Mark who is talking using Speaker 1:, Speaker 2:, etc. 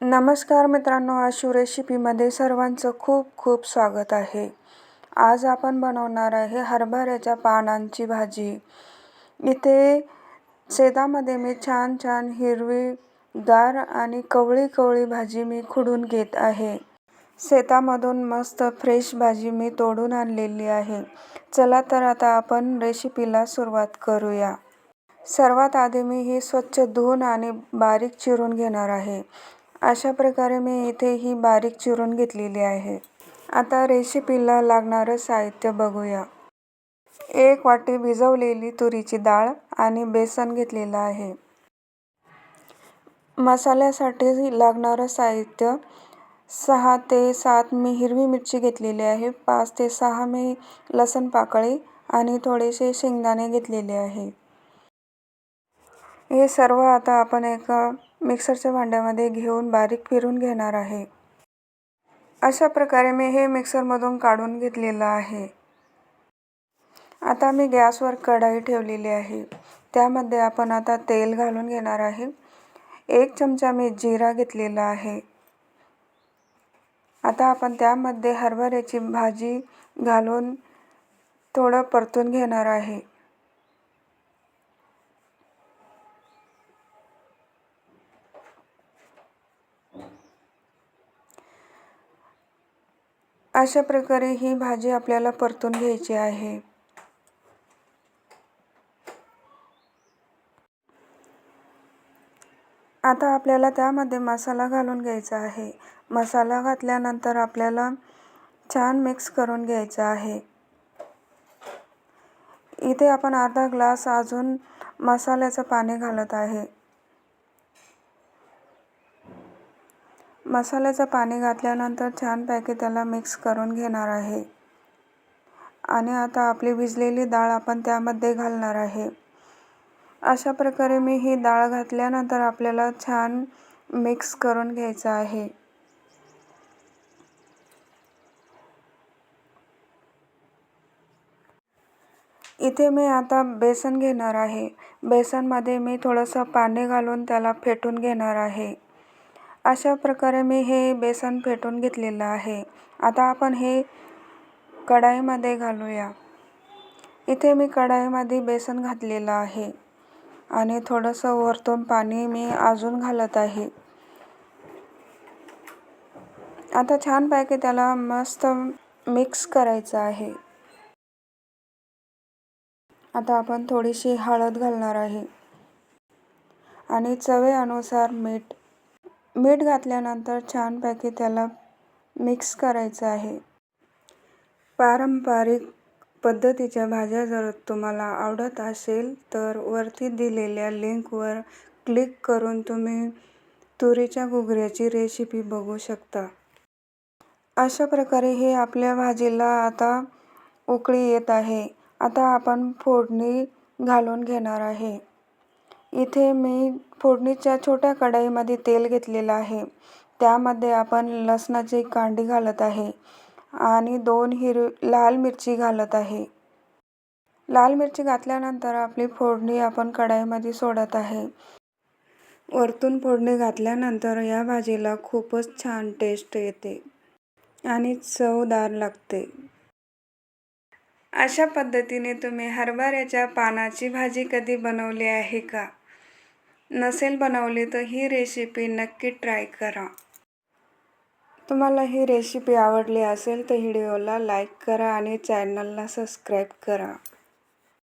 Speaker 1: नमस्कार मित्रांनो आशू रेसिपीमध्ये सर्वांचं खूप खूप स्वागत आहे. आज आपण बनवणार आहे हरभऱ्याच्या पानांची भाजी. इथे शेतामध्ये मी छान छान हिरवी गार आणि कवळी कवळी भाजी मी खुडून घेत आहे. शेतामधून मस्त फ्रेश भाजी मी तोडून आणलेली आहे. चला तर आता आपण रेसिपीला सुरुवात करूया. सर्वात आधी मी ही स्वच्छ धुवून आणि बारीक चिरून घेणार आहे. अशा प्रकारे मी इथे ही बारीक चिरून घेतलेली आहे. आता रेसिपीला लागणारं साहित्य बघूया. एक वाटी भिजवलेली तुरीची डाळ आणि बेसन घेतलेलं आहे. मसाल्यासाठी लागणारं साहित्य सहा ते सात मी हिरवी मिरची घेतलेली आहे पाच ते सहा मी लसण पाकळी आणि थोडेसे शेंगदाणे घेतलेले आहे. हे सर्व आता आपण एका मिक्सरच्या भांड्यामध्ये घेऊन बारीक फिरून घेणार आहे. अशा प्रकारे मी हे मिक्सरमधून काढून घेतलेलं आहे. आता मी गॅसवर कढाई ठेवलेली आहे. त्यामध्ये आपण आता तेल घालून घेणार आहे. एक चमचा मी जिरा घेतलेला आहे. आता आपण त्यामध्ये हरभऱ्याची भाजी घालून थोडं परतून घेणार आहे. अशा प्रकारे ही भाजी आपल्याला परतून घ्यायची आहे. आता आपल्याला त्यामध्ये मसाला घालून घ्यायचा आहे. मसाला घातल्यानंतर आपल्याला छान मिक्स करून घ्यायचं आहे. इथे आपण अर्धा ग्लास अजून मसाल्याचं पाणी घालत आहे. मसाल्याचं पाणी घातल्यानंतर छानपैकी त्याला मिक्स करून घेणार आहे. आणि आता आपली भिजलेली डाळ आपण त्यामध्ये घालणार आहे. अशा प्रकारे मी ही डाळ घातल्यानंतर आपल्याला छान मिक्स करून घ्यायचं आहे. इथे मी आता बेसन घेणार आहे. बेसनमध्ये मी थोडंसं पाणी घालून त्याला फेटून घेणार आहे. अशा प्रकारे मी हे बेसन फेटून घेतलेलं आहे. आता आपण हे कढाईमध्ये घालूया. इथे मी कढाईमध्ये बेसन घातलेलं आहे आणि थोडंसं वरतून पाणी मी अजून घालत आहे. आता छानपैकी त्याला मस्त मिक्स करायचं आहे. आता आपण थोडीशी हळद घालणार आहे. आणि चवेनुसार मीठ मीठ घातल्यानंतर छानपैकी त्याला मिक्स करायचं आहे. पारंपरिक पद्धतीच्या भाज्या जर तुम्हाला आवडत असेल तर वरती दिलेल्या लिंकवर क्लिक करून तुम्ही तुरीच्या घुगऱ्याची रेसिपी बघू शकता. अशा प्रकारे हे आपल्या भाजीला आता उकळी येत आहे. आता आपण फोडणी घालून घेणार आहे. इथे मी फोडणीच्या छोट्या कढईमध्ये तेल घेतलेलं आहे. त्यामध्ये आपण लसणाची कांडी घालत आहे आणि दोन हिर लाल मिरची घालत आहे. लाल मिरची घातल्यानंतर आपली फोडणी आपण कढईमध्ये सोडत आहे. वरतून फोडणी घातल्यानंतर या भाजीला खूपच छान टेस्ट येते आणि चवदार लागते. अशा पद्धतीने तुम्ही हरभऱ्याच्या पानाची भाजी कधी बनवली आहे का? नसेल बनवली तर ही रेसिपी नक्की ट्राय करा. तुम्हाला ही रेसिपी आवडली असेल तर व्हिडिओला लाईक करा आणि चॅनलला सबस्क्राईब करा.